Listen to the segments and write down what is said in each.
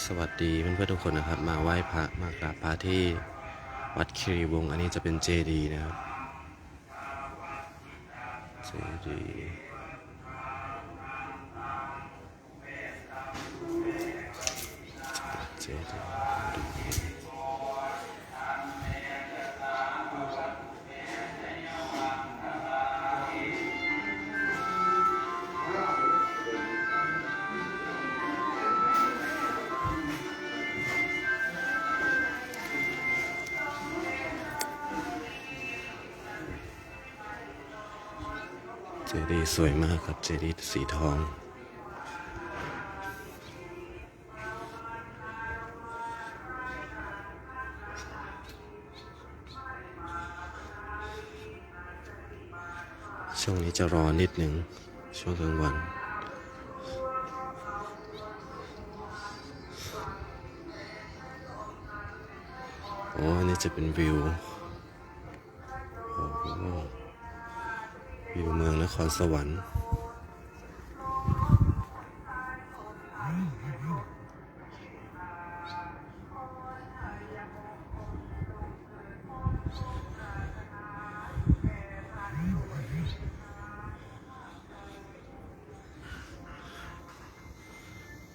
สวัสดีเพื่อนๆทุกคนนะครับ มาไหว้พระมากราบพระที่วัดคีรีวงศ์อันนี้จะเป็นเจดีนะครับเจดีเจดี จดีย์สวยมากครับ เจดีย์สีทอง ช่วงนี้จะรอนิดหนึ่ง ช่วงกลางวันโอ้อันนี้จะเป็นวิว โอ้ วิวเมืองนครสวรรค์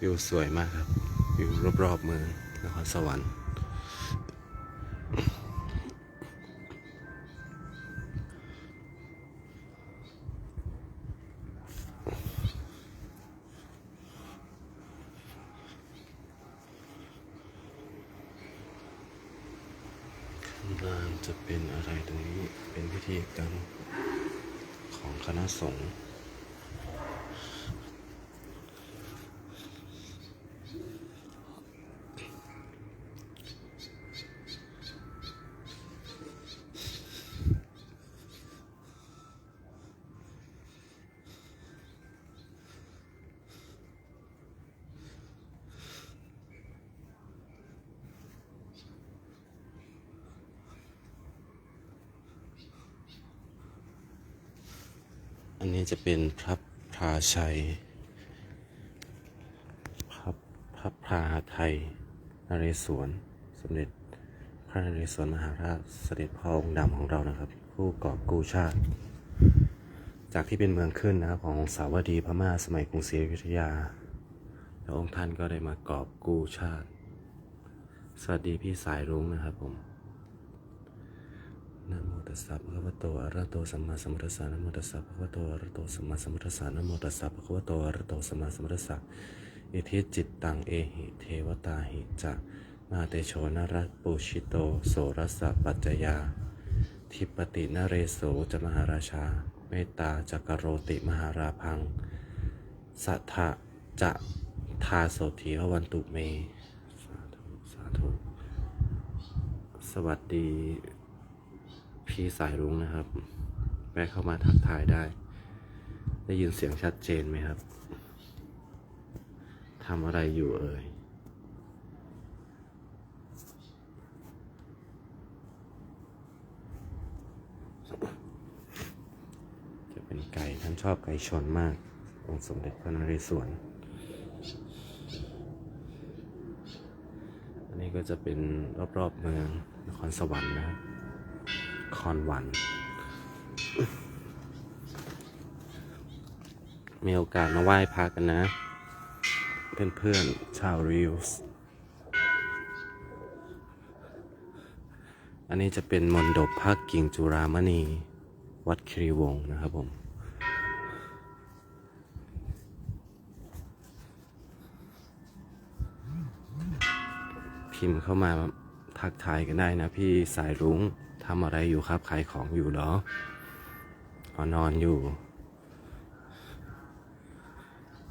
วิวสวยมากครับวิวรอบๆเมืองนครสวรรค์ จะเป็นอะไรตรงนี้เป็นพิธีกรรมของคณะสงฆ์ นนี้จะเป็นพระพราชัย พระพระพราไทยนเรศวร สมเด็จพระนเรศวรมหาราชเสด็จพ่อองค์ดำของเรานะครับ ผู้กอบกู้ชาติ จากที่เป็นเมืองขึ้นนะครับของสาวดีพม่าสมัยกรุงศรีอยุธยา แล้วองค์ท่านก็ได้มากอบกู้ชาติ สวัสดีพี่สายรุ้งนะครับผม สสะภะคะวะโตอะระโตสัมมาสัมพุทธัสสะนะโมตัสสะภะคะวะโตอะระโตสัมมาสัมพุทธัสสะนะโมตัสสะภะคะวะโตอะระโตสัมมาสัมพุทธัสสะอิทิจิตตังเอหิเทวตาหิจะมาเตโชนรัตปุชิโตโสรัสสะปัจจยา ทิปตินเรโสจะมหาราชา เมตตาจักรโรติมหาราพัง สัทธะจะทาโสธีพวันตุเม สาธุ สาธุ สวัสดี พี่สายรุ้งนะครับแวะเข้ามาทักทายได้ ได้ยินเสียงชัดเจนไหมครับทำอะไรอยู่เอ่ยจะเป็นไก่ท่านชอบไก่ชนมาก องค์สมเด็จพระนเรศวรอันนี้ก็จะเป็นรอบๆเมืองนครสวรรค์นะครับ อนวัน มีโอกาสมาไหว้พระกันนะ เพื่อนๆชาวริวส์อันนี้จะเป็นมนดบภาคกิ่งจุรามณี วัดคีรีวงศ์นะครับผมพิมพ์เข้ามาทักทายกันได้นะพี่สายรุ้ง ทำอะไรอยู่ครับ ขายของอยู่เหรออ๋อนอนอยู่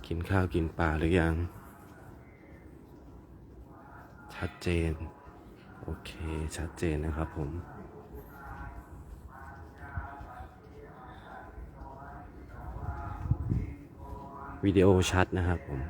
กินข้าวกินปลาหรือยัง ชัดเจน โอเค ชัดเจนนะครับผมวิดีโอชัดนะครับผม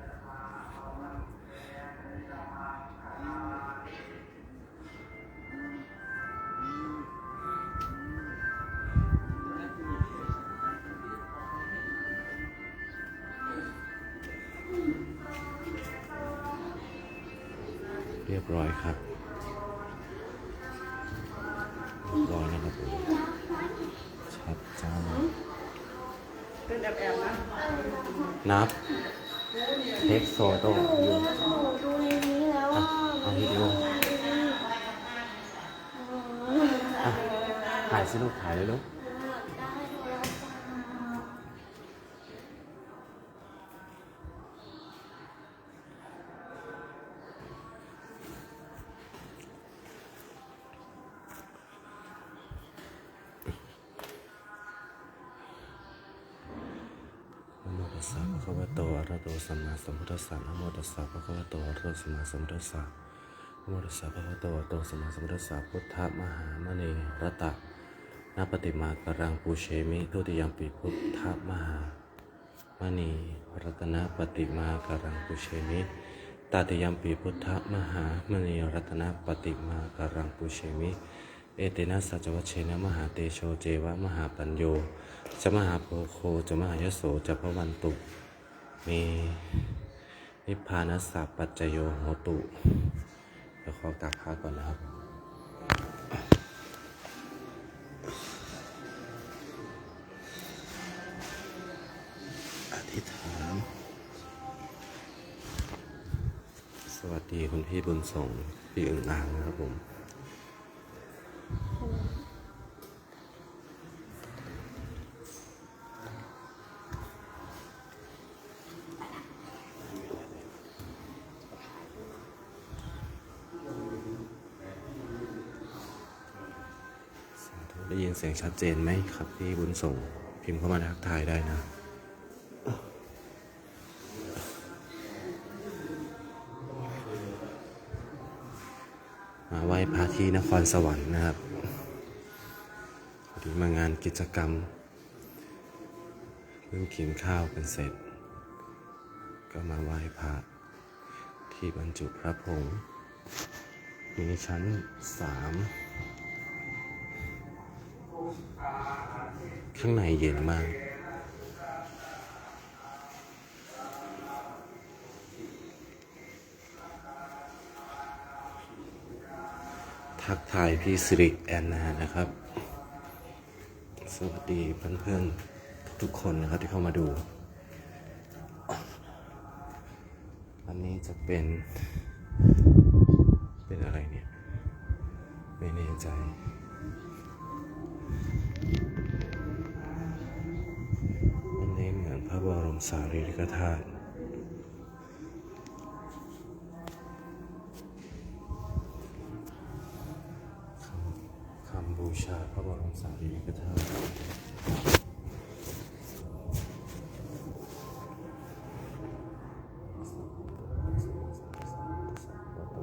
เรียบร้อยครับเรียบร้อยนะครับผมชัดจ้าเป็นแอบๆนะนับเทคโซโต้หนูหนูดูในนี้แล้วว่าเอาวิดีโออถ่ายสิลูกถ่ายเลยลูก ตัสสะภะคะวะโตอะระหะโตสัมมาสัมพุทธัสสะนะโมตัสสะภะคะวะโตอะระหะโตสัมมาสัมพุทธัสสะนะโมตัสสะภะคะวะโตอะระหะโตสัมมาสัมพุทธัสสะพุทธมหามณีรัตตะนปฏิมากรังปูเชมิทุติยมปิพุทธมหามณีรัตนปฏิมากรังปูเชมิตติยมปิพุทธมหามณีรัตนปฏิมากรังปูเชมิ เอเตนะสัจวัชเชนะมหาเตโชเจวะมหาปัญโยจะมหาโพโคจะมหายโสจะพระวันตุมีนิพพานัสสะปัจจโยโหตุเดี๋ยวขอกราบพระก่อนนะครับอธิษฐานสวัสดีคุณพี่บุญส่งพี่อึ่งอ่างนะครับผม ได้ยินเสียงชัดเจนไหมครับพี่บุญส่งพิมพ์เข้ามาทักทายได้นะมาไหว้พระที่นครสวรรค์นะครับพอดีมางานกิจกรรมเพิ่งกินข้าวกันเสร็จ ก็มาไหว้พระที่บรรจุพระผงส์มีชั้นสาม ข้างในเย็นมาก ทักทายพี่สิริแอนนานะครับ สวัสดีเพื่อนๆ ทุกคนนะครับที่เข้ามาดูอันนี้จะเป็น เป็นอะไรเนี่ย ไม่แน่ใจ สารีริกธาตุคำบูชาพระบรมสารีริกธาตุนะโมตัสสะภะคะวะโต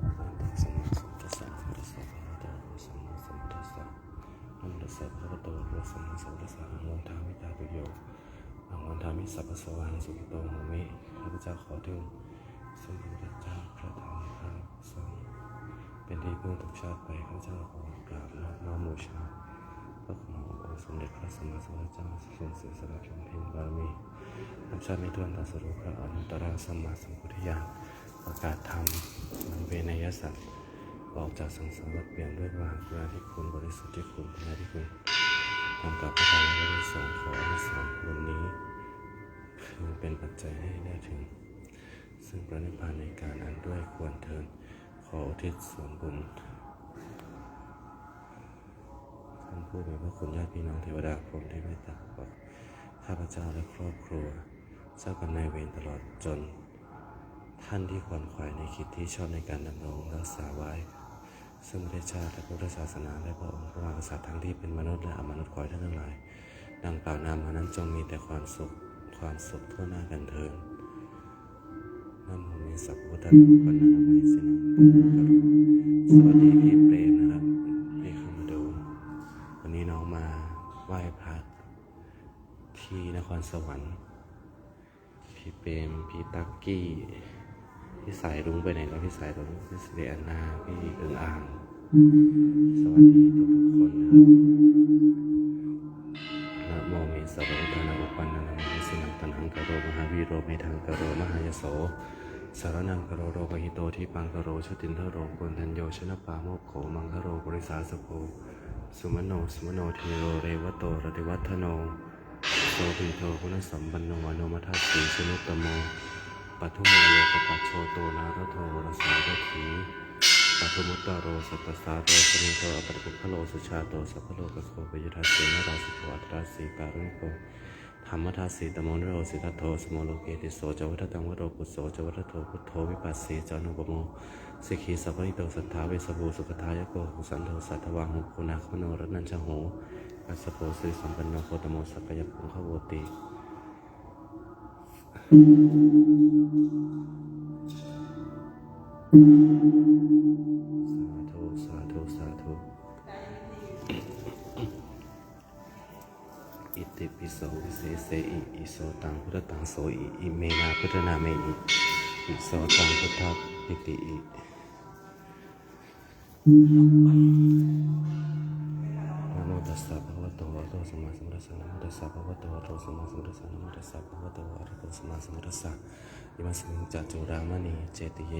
อะระหะโตสัมมาสัมพุทธัสสะอะระหะโตสัมมาสัมพุทธัสสะอะระหะโตมิตาตุโย อังวันทามิสัพพะสวังสุขโตโหมิข้าพเจ้าขอถึงสมเด็จพระเจ้าพระธรรมพระสงฆ์เป็นที่พึ่งทุกชาติไปข้าพเจ้าขอกราบนอบน้อมบูชาพระคุณขององค์สมเด็จพระสัมมาสัมพุทธเจ้าทรงเสียสละบำเพ็ญบารมีนับชาติไม่ถ้วนตรัสรู้พระอนุตตรสัมมาสัมพุทธญาณประกาศธรรมนำเวนยสัตว์ออกจากสังสารวัฏเปลี่ยนด้วยวาจาที่คุณบริสุทธิ์ที่คุณพระที่คุณทำกับพระธรรมและพระสงฆ์ ระนิพพานในการอันด้วยควรเทิน ขออุทิศส่วนบุญท่านผู้มีพระคุณญาติพี่น้องเทวดาพรหมที่เมตตาบอกข้าพเจ้าและครอบครัวเจ้ากรรมนายเวรตลอดจน ท่านที่ขวนขวายในคิดที่ชอบในการดำรงรักษาไว้ ซึ่งประเทศชาติและพุทธศาสนาและพระองค์พระมหากษัตริย์ทั้งที่เป็นมนุษย์และอมนุษย์ขอให้ท่านทั้งหลาย ดังกล่าวนามานั้นจงมีแต่ความสุขความสุขทั่วหน้ากันเถิด สัพพุทธะปันนานามิสินังสวัสดีพี่เปรมนะครับที่เข้ามาดูวันนี้น้องมาไหว้พระที่นครสวรรค์พี่เปรมพี่ตักกี้พี่สายรุ้งไปไหนแล้วพี่สายรุ้งพี่สิริอนาพี่เอิงอ่าง สวัสดีทุกคนนะครับนะโมเมสะโรธนาอุปันนานามิสินังตันหังกะโรมหาวีโรเมทังกะโรมหายโส สารนังกโรโรกหิโตที่ปังกโรชตินทโรปุณทัญโยชนะปาโมกโขมังคโรบริสาสโพสุมโนสุมโนเทโรเรวโตรติวัฒโนโสภิโทคุณสัมปันโนอนุมัทัสสีสนุตตโมปัทุโมโลกปัจโชโตนารโทรสาวถีปัทุมุตตโรสัพพสาโตสนิโตอปฏิปุพโลสุชาโตสัพพโลกโคปยุทัสสีนราสิโกอัตราสีการุโก ธรรมทัสสีตโมนโรสิทัตโทสโมโลเกติโสจวัฏตังวโรปุโสจวัฏโทพุทโธวิปัสสีจานุปโมสิกีสัพพิโตสัทธาเวสบูสุขทายโกหุสันโทสัทวังหุกุณาคมโนรนัญชโหกัสสโพสิสัมปันโนโคตโมสักยปุงขโวติสาธุสาธุสาธุ ติปิโสวิเศษเสอิอิโสตังพุทธตังโสอิอิเมนาพุทธนาเมอิอิโสตังพุทธปิติอินะโมตัสสะภะคะวะโตอะระหะโตสัมมาสัมพุทธัสสะนะโมตัสสะภะคะวะโตอะระหะโตสัมมาสัมพุทธัสสะนะโมตัสสะภะคะวะโตอะระหะโตสัมมาสัมพุทธัสสะอิมัสมิงจัจจุรามณีเจติเย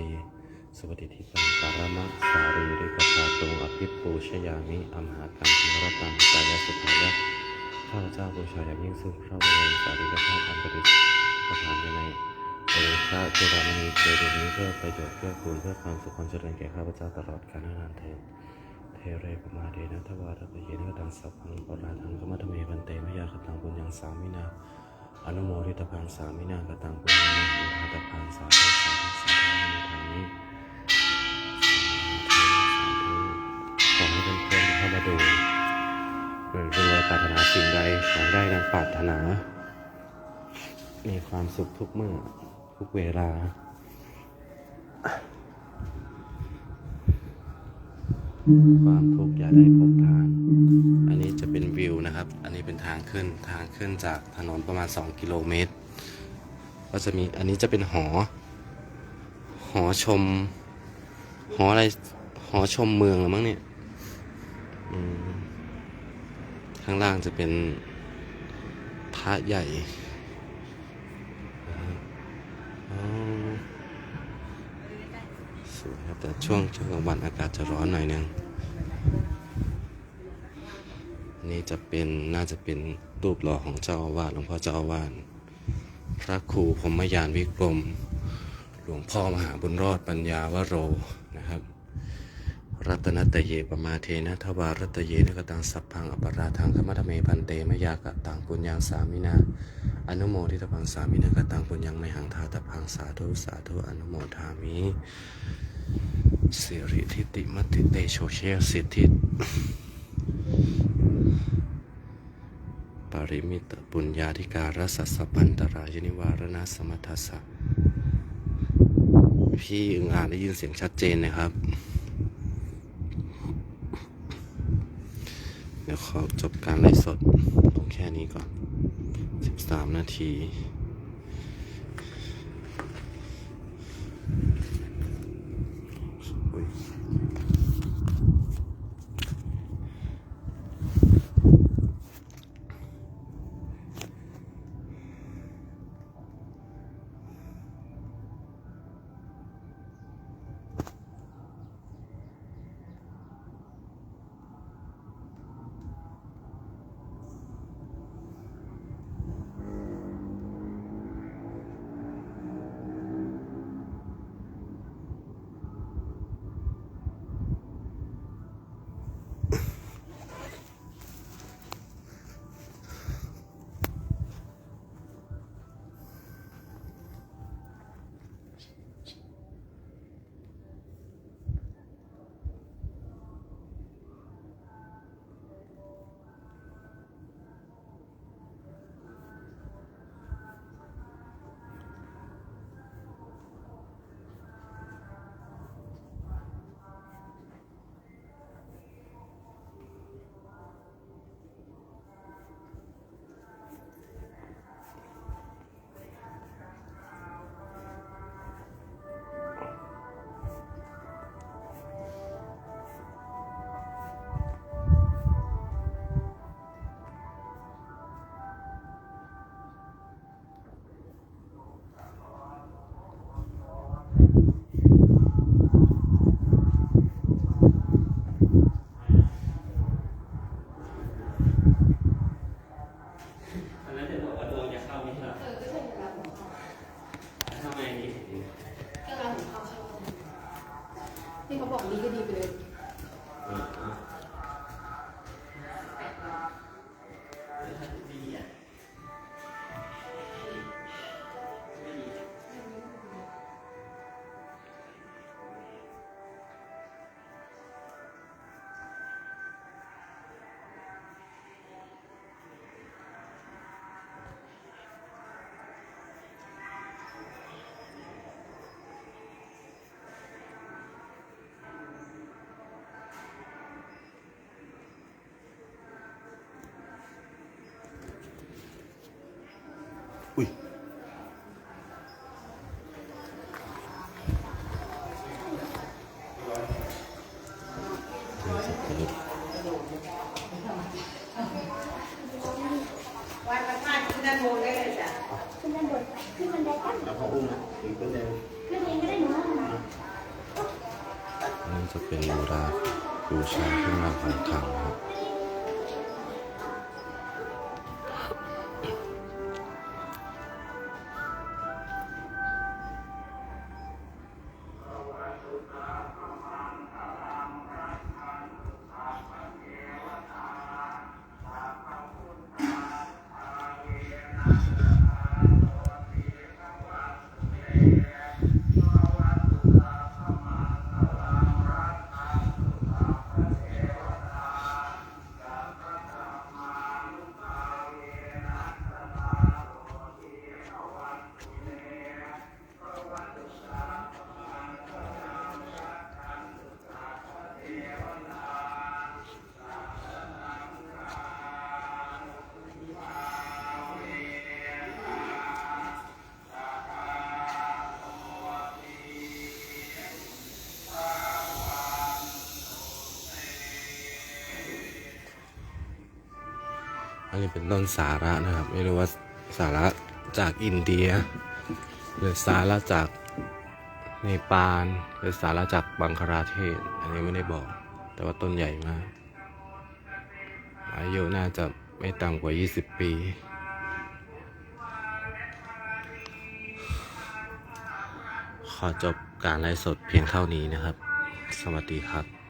สุปฏิทิตังปารมะสารีริกธาตุงอภิปูชยามิอมหากังพิรตังกายสุขายะ ข้าพเจ้าบูชาอย่างยิ่งซึ่งพระบรมสารีริกธาตุอันประดิษฐานอยู่ในบริพระจุฬามณีเจดีนี้เพื่อประโยชน์เพื่อคุณเพื่อความสุขความเจริญแก่ข้าพเจ้าตลอดกาลนานเทอญเทเรปมาเดนะทวารัตเยนะตังสัพพังปราทังกมัตเมวันเตมยากตังปุญญังสามินาอนุโมทิตพังสามินากตังปุญญังมุทัตพังสาธุสาธุสาธุอนุโมทามิขอให้เพื่อนๆเข้ามาดู รวยรวยปรารถนาสิ่งใดขอได้ดังปรารถนา มีความสุขทุกเมื่อทุกเวลา ความทุกข์อย่าได้พบทาน อันนี้จะเป็นวิวนะครับ อันนี้เป็นทางขึ้นทางขึ้นจากถนนประมาณ 2 กิโลเมตร ก็จะมีอันนี้จะเป็นหอ หอชม หออะไร หอชมเมืองหรือมั้งเนี่ย อืม ข้างล่างจะเป็นพระใหญ่สวยครับ แต่ช่วงช่วงกลางวันอากาศจะร้อนหน่อยนึงนี่จะเป็นน่าจะเป็นรูปหล่อของเจ้าอาวาสหลวงพ่อเจ้าอาวาสพระครูพรมยานวิกรม หลวงพ่อมหาบุญรอดปัญญาวโร รับรัตนตเยปมาเทนะทวารัตเยนะกตังสัพพังอปราทังขมัตเมพันเตมยากะตังปุญญังสามินา อนุโมทิตพังสามินากตังปุญญังในหังทาตพังสาธุสาธุอนุโมทามิสิริทิติมัติเตโชเชสิทธิปริมิตปุญญาธิการสัสสปันตรายนิวารณสมัทธัสสะพี่อึงอ่านได้ยินเสียงชัดเจนนะครับ เดี๋ยวขอจบการไลฟ์สดลงแค่นี้ก่อน 13 นาที อุ้ยนี่สับปะรดวันพระธาตุที่ด้านบนได้เลยจ้ะขึ้นด้านบนขึ้นบันไดกันแล้วพออุ้มถึงก็เร็วขึ้นเองก็ได้หนูนี่จะเป็นโบราณบูชาขึ้นมาของขลังครับ นี้เป็นต้นสาระนะครับ ไม่รู้ว่าสาระจากอินเดีย หรือสาระจากเนปาลหรือสาระจากบังคลาเทศ อันนี้ไม่ได้บอก แต่ว่าต้นใหญ่มาก อายุน่าจะไม่ต่ำกว่า 20 ปีขอจบการไลฟ์สดเพียงเท่านี้นะครับ สวัสดีครับ